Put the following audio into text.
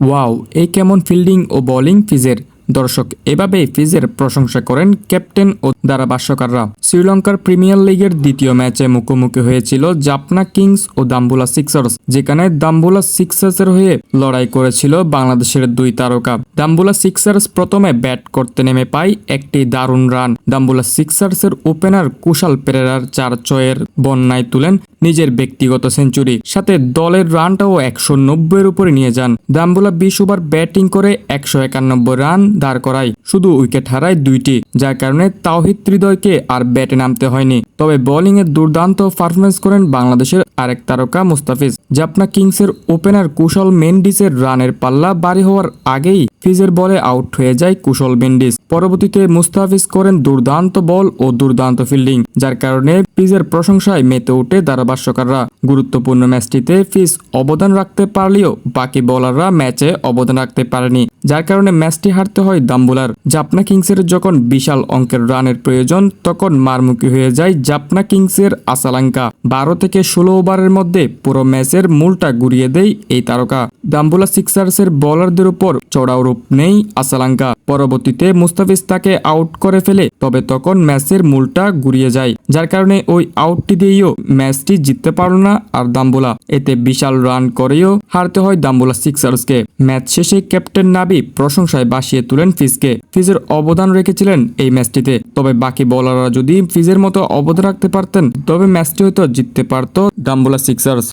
Wow, এই কেমন fielding ও bowling ফিজের। দর্শক, এভাবেই ফিজের প্রশংসা করেন ক্যাপ্টেন ও ধারাভাষ্যকাররা। শ্রীলঙ্কার প্রিমিয়ার লিগের দ্বিতীয় ম্যাচে মুখোমুখি হয়েছিল জাপনা কিংস ও দাম্বুলা সিক্সার্স, যেখানে দাম্বুলা সিক্সার্সের হয়ে লড়াই করেছিল বাংলাদেশের দুই তারকা। দাম্বুলা সিক্সার্স প্রথমে ব্যাট করতে নেমে পায় একটি দারুণ রান। দাম্বুলা সিক্সার্সের ওপেনার কুশাল পেরেরার চার ছয়ের বন্যায় তুলেন নিজের ব্যক্তিগত সেঞ্চুরি। সাথে দলের রানটাও একশো নব্বইয়ের উপরে নিয়ে যান। দাম্বুলা বিশ ওভার ব্যাটিং করে একশো একানব্বই রান দাঁড় করায়। শুধু উইকেট হারায় দুইটি, যার কারণে তাওহিদ হৃদয়কে আর ব্যাটে নামতে হয়নি। তবে বোলিংয়ে দুর্দান্ত পারফরমেন্স করেন বাংলাদেশের আরেক তারকা মুস্তাফিজ। জাপনা কিংসের ওপেনার কুশল মেন্ডিসের রানের পাল্লা বাড়ি হওয়ার আগেই ফিজের বলে আউট হয়ে যায় কুশল মেন্ডিস। পরবর্তীতে মুস্তাফিজ করেন দুর্দান্ত বল ও দুর্দান্ত ফিল্ডিং, যার কারণে ফিজের প্রশংসায় মেতে ওঠে ধারাভাষ্যকাররা। গুরুত্বপূর্ণ ম্যাচটিতে ফিজ অবদান রাখতে পারলেও বাকি বোলাররা ম্যাচে অবদান রাখতে পারেনি, যার কারণে ম্যাচটি হারতে হয় দাম্বুলার জাপনা কিংসের যখন বিশাল অঙ্কের রানের প্রয়োজন, তখন মারমুখী হয়ে যায় জাপনা কিংসের আসালাঙ্কা। বারো থেকে ষোলো ওভারের মধ্যে পুরো ম্যাচের মূলটা ঘুরিয়ে দেয় এই তারকা। দাম্বুলা সিক্সার্সের বোলারদের উপর চড়াও রূপ নেই আসালাঙ্কা। পরবর্তীতে মুস্তাফিজ তাকে আউট করে ফেলে, তবে তখন ম্যাচের মূলটা ঘুরিয়ে যায়। যার কারণে ওই আউটটি দিয়েও ম্যাচটি জিততে পারল না আর দাম্বুলা। এতে বিশাল রান করেও হারতে হয় দাম্বুলা সিক্সার্সকে ম্যাচ শেষে ক্যাপ্টেন নাবি প্রশংসায় বাসিয়ে তুলেন ফিজকে। ফিজের অবদান রেখেছিলেন এই ম্যাচটিতে। তবে বাকি বোলাররা যদি ফিজের মতো অবদান রাখতে পারতেন, তবে ম্যাচটি হয়তো জিততে পারত দাম্বুলা সিক্সার্স